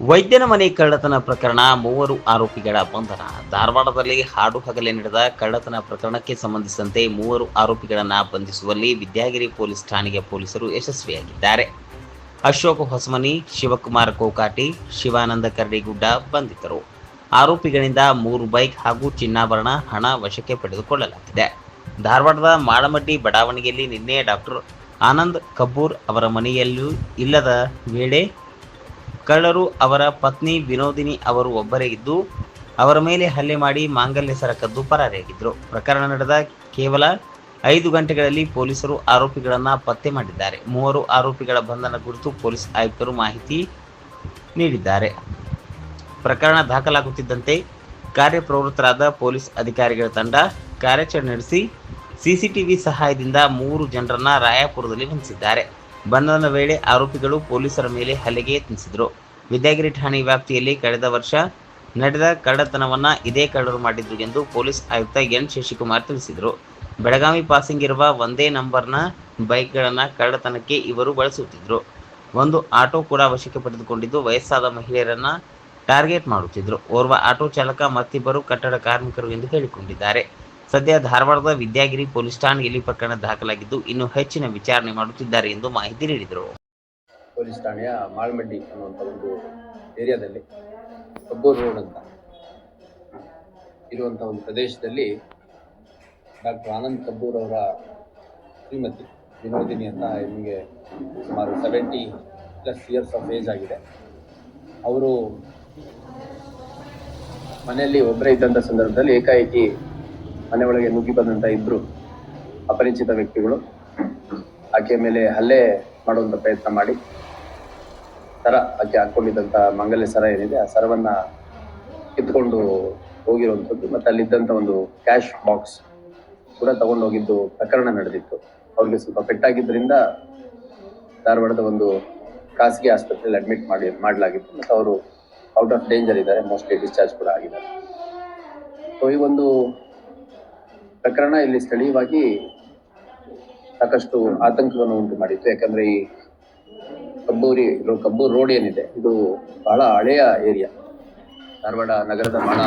ವೈದ್ಯನ ಮನೆ ಕಳ್ಳತನ ಪ್ರಕರಣ ಮೂವರು ಆರೋಪಿಗಳ ಬಂಧನ. ಧಾರವಾಡದಲ್ಲಿ ಹಾಡು ಹಗಲೆ ನಡೆದ ಕಳ್ಳತನ ಪ್ರಕರಣಕ್ಕೆ ಸಂಬಂಧಿಸಿದಂತೆ ಮೂವರು ಆರೋಪಿಗಳನ್ನು ಬಂಧಿಸುವಲ್ಲಿ ವಿದ್ಯಾಗಿರಿ ಪೊಲೀಸ್ ಠಾಣೆಗೆ ಪೊಲೀಸರು ಯಶಸ್ವಿಯಾಗಿದ್ದಾರೆ. ಅಶೋಕ್ ಹೊಸಮನಿ, ಶಿವಕುಮಾರ್ ಕೋಕಾಟಿ ಶಿವಾನಂದ ಕರಡಿಗುಡ್ಡ ಬಂಧಿತರು. ಆರೋಪಿಗಳಿಂದ ಮೂರು ಬೈಕ್ ಹಾಗೂ ಚಿನ್ನಾಭರಣ ಹಣ ವಶಕ್ಕೆ ಪಡೆದುಕೊಳ್ಳಲಾಗಿದೆ. ಧಾರವಾಡದ ಮಾಳಮಡ್ಡಿ ಬಡಾವಣೆಯಲ್ಲಿ ನಿನ್ನೆ ಡಾಕ್ಟರ್ ಆನಂದ್ ಕಬ್ಬೂರ್ ಅವರ ಮನೆಯಲ್ಲೂ ಇಲ್ಲದ ವೇಳೆ ಕಳ್ಳರು ಅವರ ಪತ್ನಿ ವಿನೋದಿನಿ ಅವರು ಒಬ್ಬರೇ ಇದ್ದು, ಅವರ ಮೇಲೆ ಹಲ್ಲೆ ಮಾಡಿ ಮಾಂಗಲ್ಯ ಸರ ಕದ್ದು ಪರಾರಿಯಾಗಿದ್ದರು ಪ್ರಕರಣ ನಡೆದ ಕೇವಲ ಐದು ಗಂಟೆಗಳಲ್ಲಿ ಪೊಲೀಸರು ಆರೋಪಿಗಳನ್ನು ಪತ್ತೆ ಮಾಡಿದ್ದಾರೆ. ಮೂವರು ಆರೋಪಿಗಳ ಬಂಧನ ಕುರಿತು ಪೊಲೀಸ್ ಆಯುಕ್ತರು ಮಾಹಿತಿ ನೀಡಿದ್ದಾರೆ. ಪ್ರಕರಣ ದಾಖಲಾಗುತ್ತಿದ್ದಂತೆ ಕಾರ್ಯಪ್ರವೃತ್ತರಾದ ಪೊಲೀಸ್ ಅಧಿಕಾರಿಗಳ ತಂಡ ಕಾರ್ಯಾಚರಣೆ ನಡೆಸಿ, ಸಿಸಿಟಿವಿ ಸಹಾಯದಿಂದ ಮೂರು ಜನರನ್ನ ರಾಯಪುರದಲ್ಲಿ ಬಂಧಿಸಿದ್ದಾರೆ. ಬಂಧನದ ವೇಳೆ ಆರೋಪಿಗಳು ಪೊಲೀಸರ ಮೇಲೆ ಹಲ್ಲೆಗೆ ಯತ್ನಿಸಿದರು. ವಿದ್ಯಾಗಿರಿ ಠಾಣೆ ವ್ಯಾಪ್ತಿಯಲ್ಲಿ ಕಳೆದ ವರ್ಷ ನಡೆದ ಕಳ್ಳತನವನ್ನ ಇದೇ ಕಳ್ಳರು ಮಾಡಿದ್ರು ಎಂದು ಪೊಲೀಸ್ ಆಯುಕ್ತ ಎನ್ ಶಶಿಕುಮಾರ್ ತಿಳಿಸಿದರು. ಬೆಳಗಾವಿ ಪಾಸಿಂಗ್ ಇರುವ ಒಂದೇ ನಂಬರ್ನ ಬೈಕ್ಗಳನ್ನು ಕಳ್ಳತನಕ್ಕೆ ಇವರು ಬಳಸುತ್ತಿದ್ದರು ಒಂದು ಆಟೋ ಕೂಡ ವಶಕ್ಕೆ ಪಡೆದುಕೊಂಡಿದ್ದು, ವಯಸ್ಸಾದ ಮಹಿಳೆಯರನ್ನ ಟಾರ್ಗೆಟ್ ಮಾಡುತ್ತಿದ್ದರು ಓರ್ವ ಆಟೋ ಚಾಲಕ ಮತ್ತಿಬ್ಬರು ಕಟ್ಟಡ ಕಾರ್ಮಿಕರು ಎಂದು ಹೇಳಿಕೊಂಡಿದ್ದಾರೆ. ಸದ್ಯ ಧಾರವಾಡದ ವಿದ್ಯಾಗಿರಿ ಪೊಲೀಸ್ ಠಾಣೆಯಲ್ಲಿ ಪ್ರಕರಣ ದಾಖಲಾಗಿದ್ದು, ಇನ್ನು ಹೆಚ್ಚಿನ ವಿಚಾರಣೆ ಮಾಡುತ್ತಿದ್ದಾರೆ ಎಂದು ಮಾಹಿತಿ ನೀಡಿದರು. ಪೊಲೀಸ್ ಠಾಣೆಯ ಮಾಳ್ಮಡ್ಡಿ ಅನ್ನುವಂಥ ಒಂದು ಏರಿಯಾದಲ್ಲಿ ಕಬ್ಬೂರು ರೋಡ್ ಅಂತ ಇರುವಂಥ ಒಂದು ಪ್ರದೇಶದಲ್ಲಿ ಡಾಕ್ಟರ್ ಆನಂದ್ ಕಬ್ಬೂರ್ ಅವರ ಶ್ರೀಮತಿ ವಿನೋದಿನಿ ಅಂತ ನಿಮಗೆ ಸುಮಾರು seventy plus years of age ಆಗಿದೆ. ಅವರು ಮನೆಯಲ್ಲಿ ಒಬ್ಬರೇ ಇದ್ದಂಥ ಸಂದರ್ಭದಲ್ಲಿ ಏಕಾಏಕಿ ಮನೆ ಒಳಗೆ ನುಗ್ಗಿ ಬಂದಂಥ ಇಬ್ಬರು ಅಪರಿಚಿತ ವ್ಯಕ್ತಿಗಳು. ಆಕೆಯ ಮೇಲೆ ಹಲ್ಲೆ ಮಾಡುವಂಥ ಪ್ರಯತ್ನ ಮಾಡಿ. ಸರ, ಆಕೆ ಹಾಕೊಂಡಿದ್ದಂಥ ಮಂಗಲ್ಯ ಸರ ಏನಿದೆ, ಆ ಸರವನ್ನ ಕಿತ್ಕೊಂಡು ಹೋಗಿರುವಂಥದ್ದು ಮತ್ತು ಅಲ್ಲಿದ್ದಂಥ ಒಂದು ಕ್ಯಾಶ್ ಬಾಕ್ಸ್ ಕೂಡ ತಗೊಂಡು ಹೋಗಿದ್ದು ಪ್ರಕರಣ ನಡೆದಿತ್ತು. ಅವ್ರಿಗೆ ಸ್ವಲ್ಪ ಪೆಟ್ಟಾಗಿದ್ದರಿಂದ ಧಾರವಾಡದ ಒಂದು ಖಾಸಗಿ ಆಸ್ಪತ್ರೆಯಲ್ಲಿ ಅಡ್ಮಿಟ್ ಮಾಡಿ, ಮಾಡಲಾಗಿತ್ತು ಮತ್ತು ಅವರು ಔಟ್ ಆಫ್ ಡೇಂಜರ್ ಇದ್ದಾರೆ, ಮೋಸ್ಟ್ಲಿ ಡಿಸ್ಚಾರ್ಜ್ ಕೂಡ ಆಗಿದ್ದಾರೆ. ಸೊ, ಈ ಒಂದು ಪ್ರಕರಣ ಇಲ್ಲಿ ಸ್ಥಳೀಯವಾಗಿ ಸಾಕಷ್ಟು ಆತಂಕವನ್ನು ಉಂಟು ಮಾಡಿತ್ತು. ಯಾಕಂದ್ರೆ ಈ ಕಬ್ಬೂರಿ ಕಬ್ಬೂರು ರೋಡ್ ಏನಿದೆ, ಇದು ಬಹಳ ಹಳೆಯ ಏರಿಯಾ. ಧಾರವಾಡ ನಗರದ ಬಹಳ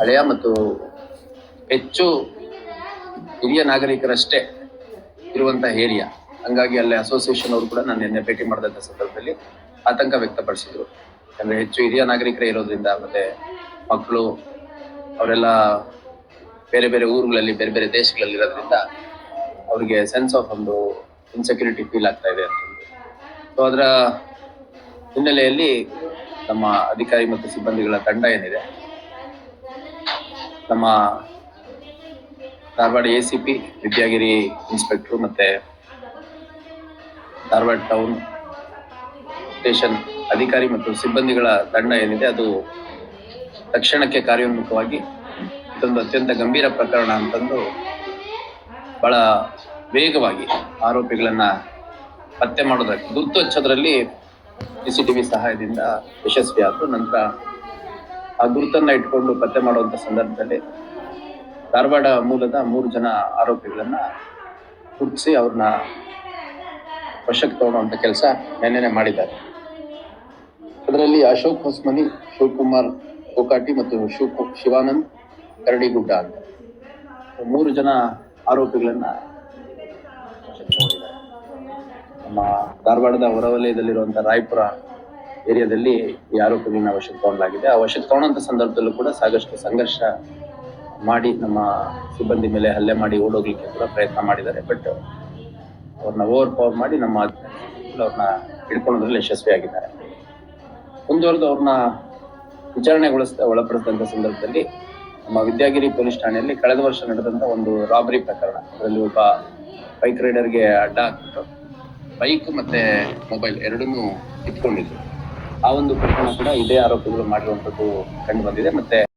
ಹಳೆಯ ಮತ್ತು ಹೆಚ್ಚು ಹಿರಿಯ ನಾಗರಿಕರಷ್ಟೇ ಇರುವಂತಹ ಏರಿಯಾ. ಹಂಗಾಗಿ ಅಲ್ಲಿ ಅಸೋಸಿಯೇಷನ್ ಅವರು ಕೂಡ ನಾನು ನಿನ್ನೆ ಭೇಟಿ ಮಾಡಿದಂಥ ಸಂದರ್ಭದಲ್ಲಿ ಆತಂಕ ವ್ಯಕ್ತಪಡಿಸಿದ್ರು. ಯಾಕಂದ್ರೆ ಹೆಚ್ಚು ಹಿರಿಯ ನಾಗರಿಕರೇ ಇರೋದ್ರಿಂದ ಮತ್ತೆ ಮಕ್ಕಳು, ಅವರೆಲ್ಲ ಬೇರೆ ಬೇರೆ ಊರುಗಳಲ್ಲಿ, ಬೇರೆ ಬೇರೆ ದೇಶಗಳಲ್ಲಿ ಇರೋದ್ರಿಂದ ಅವ್ರಿಗೆ ಸೆನ್ಸ್ ಆಫ್ ಒಂದು ಇನ್ಸೆಕ್ಯೂರಿಟಿ ಫೀಲ್ ಆಗ್ತಾ ಇದೆ ಅಂತ ಸೊ ಅದರ ಹಿನ್ನೆಲೆಯಲ್ಲಿ ನಮ್ಮ ಅಧಿಕಾರಿ ಮತ್ತು ಸಿಬ್ಬಂದಿಗಳ ತಂಡ ಏನಿದೆ, ನಮ್ಮ Dharwad A C P Vidyagiri inspector ಮತ್ತೆ ಧಾರವಾಡ ಟೌನ್ ಸ್ಟೇಷನ್ ಅಧಿಕಾರಿ ಮತ್ತು ಸಿಬ್ಬಂದಿಗಳ ತಂಡ ಏನಿದೆ, ಅದು ತಕ್ಷಣಕ್ಕೆ ಕಾರ್ಯೋನ್ಮುಖವಾಗಿ ಇದೊಂದು ಅತ್ಯಂತ ಗಂಭೀರ ಪ್ರಕರಣ ಅಂತಂದು ಬಹಳ ವೇಗವಾಗಿ ಆರೋಪಿಗಳನ್ನ ಪತ್ತೆ ಮಾಡೋದಕ್ಕೆ ಗುರುತು ಹಚ್ಚೋದ್ರಲ್ಲಿ ಸಿ ಸಿ ಟಿ ವಿ ಸಹಾಯದಿಂದ ಯಶಸ್ವಿ ಆದ್ರು ನಂತರ ಆ ಗುರುತನ್ನ ಇಟ್ಕೊಂಡು ಪತ್ತೆ ಮಾಡುವಂತ ಸಂದರ್ಭದಲ್ಲಿ ಧಾರವಾಡ ಮೂಲದ ಮೂರು ಜನ ಆರೋಪಿಗಳನ್ನ ಗುರುತಿಸಿ ಅವ್ರನ್ನ ವಶಕ್ಕೆ ತಗೊಳ್ಳುವಂತ ಕೆಲಸ ನಿನ್ನೆನೆ ಮಾಡಿದ್ದಾರೆ. ಅದರಲ್ಲಿ ಅಶೋಕ್ ಹೊಸ್ಮನಿ, ಶಿವಕುಮಾರ್ ಕೋಕಾಟಿ ಮತ್ತು ಶಿವ ಶಿವಾನಂದ್ ಕರಡಿಗುಡ್ಡ ಅಂತ. ಮೂರು ಜನ ಆರೋಪಿಗಳನ್ನ ನಮ್ಮ ಧಾರವಾಡದ ಹೊರವಲಯದಲ್ಲಿರುವಂತಹ ರಾಯಪುರ ಏರಿಯಾದಲ್ಲಿ ಈ ಆರೋಪಿಗಳನ್ನ ವಶಕ್ಕೆ ತಗೊಂಡಾಗಿದೆ. ಆ ವಶಕ್ಕೆ ತಗೊಳ್ಳೋಂಥ ಸಂದರ್ಭದಲ್ಲೂ ಕೂಡ ಸಾಕಷ್ಟು ಸಂಘರ್ಷ ಮಾಡಿ ನಮ್ಮ ಸಿಬ್ಬಂದಿ ಮೇಲೆ ಹಲ್ಲೆ ಮಾಡಿ ಓಡೋಗ್ಲಿಕ್ಕೆ ಕೂಡ ಪ್ರಯತ್ನ ಮಾಡಿದ್ದಾರೆ. ಬಟ್ ಅವ್ರನ್ನ ಓವರ್ ಪವರ್ ಮಾಡಿ ನಮ್ಮ ಅವ್ರನ್ನ ಹಿಡ್ಕೊಳ್ಳೋದ್ರಲ್ಲಿ ಯಶಸ್ವಿಯಾಗಿದ್ದಾರೆ. ಮುಂದುವರೆದು ಅವ್ರನ್ನ ವಿಚಾರಣೆಗೊಳಿಸ್ತಾ ಒಳಪಡಿಸಿದಂಥ ಸಂದರ್ಭದಲ್ಲಿ ನಮ್ಮ ವಿದ್ಯಾಗಿರಿ ಪೊಲೀಸ್ ಠಾಣೆಯಲ್ಲಿ ಕಳೆದ ವರ್ಷ ನಡೆದಂತ ಒಂದು ರಾಬರಿ ಪ್ರಕರಣ. ಅದರಲ್ಲಿ ಒಬ್ಬ ಬೈಕ್ ರೈಡರ್ಗೆ ಅಡ್ಡ ಹಾಕ್ಬಿಟ್ಟು ಬೈಕ್ ಮತ್ತೆ ಮೊಬೈಲ್ ಎರಡನ್ನೂ ಇಟ್ಕೊಂಡಿದ್ರು. ಆ ಒಂದು ಪ್ರಕರಣ ಕೂಡ ಇದೇ ಆರೋಪಿಗಳು ಮಾಡಿರುವಂತದ್ದು ಕಂಡು ಬಂದಿದೆ. ಮತ್ತೆ